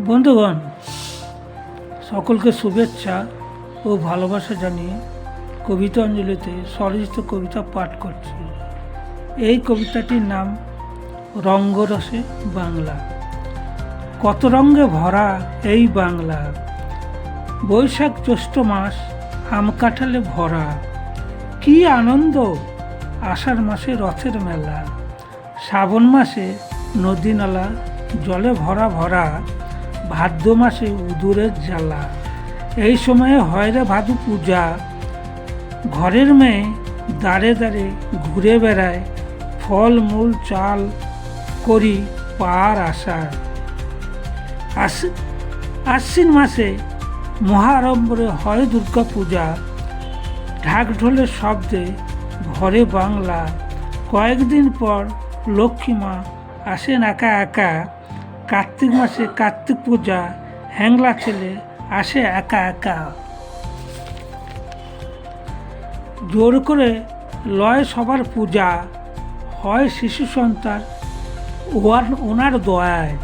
বন্ধুগণ, সকলকে শুভেচ্ছা ও ভালোবাসা জানিয়ে কবিতা অঞ্জলিতে স্বরচিত কবিতা পাঠ করছি। এই কবিতাটির নাম রঙ্গরসে বাংলা। কত রঙ্গে ভরা এই বাংলা। বৈশাখ জ্যৈষ্ঠ মাস আম কাঁঠালে ভরা। কি আনন্দ আষাঢ় মাসে রথের মেলা। শ্রাবণ মাসে নদী নালা জলে ভরা ভরা। ভাদ্র মাসে উদুরের জ্বালা। এই সময়ে হয় রে ভাদু পূজা। ঘরের মেয়ে দাঁড়ে দাঁড়ে ঘুরে বেড়ায়, ফল, মূল, চাল করি পার আসার আশ্বিন মাসে মহারম্বরে হয় দুর্গা পূজা। ঢাক ঢোলের শব্দে ঘরে বাংলা। কয়েকদিন পর লক্ষ্মী মা আসেন একা একা। কার্তিক মাসে কার্তিক পূজা, হ্যাংলা ছেলে আসে একা একা। জোর করে লয় সবার পূজা, হয় শিশু সন্তান ওয়ার ওনার দয়ায়।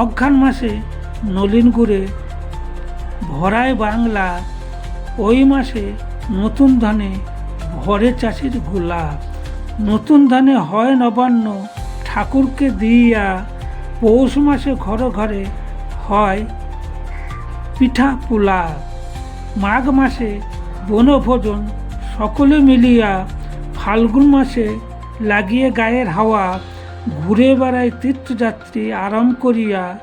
অঘ্রাণ মাসে নলিন গুড়ে ভরায় বাংলা, ওই মাসে নতুন ধানে ভরে চাষির গোলা। নতুন ধানে হয় নবান্ন, ঠাকুরকে দিয়া পৌষ মাসে ঘরে ঘরে হয় পিঠা পোলা। মাঘ মাসে বনভোজন, সকলে মিলিয়া ফাল্গুন মাসে লাগিয়ে গায়ের হাওয়া, ঘুরে বেড়ায় তীর্থযাত্রী আরাম করিয়া।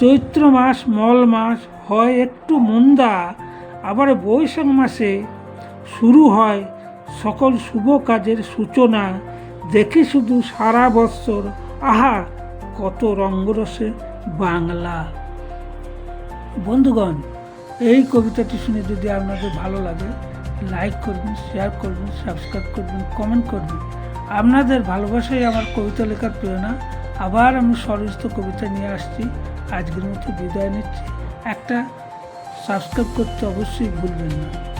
চৈত্র মাস, মল মাস হয় একটু মন্দা, আবার বৈশাখ মাসে শুরু হয় সকল শুভ কাজের সূচনা। দেখি শুধু সারা বৎসর আহা! কত রঙ্গরসে বাংলা। বন্ধুগণ, এই কবিতাটি শুনে যদি আপনাদের ভালো লাগে লাইক করবেন শেয়ার করবেন সাবস্ক্রাইব করবেন কমেন্ট করবেন। আপনাদের ভালোবাসাই আমার কবিতা লেখার প্রেরণা। আবার আমি স্বরচিত কবিতা নিয়ে আসছি। আজকের মতো বিদায় নিচ্ছি। একটা সাবস্ক্রাইব করতে অবশ্যই ভুলবেন না।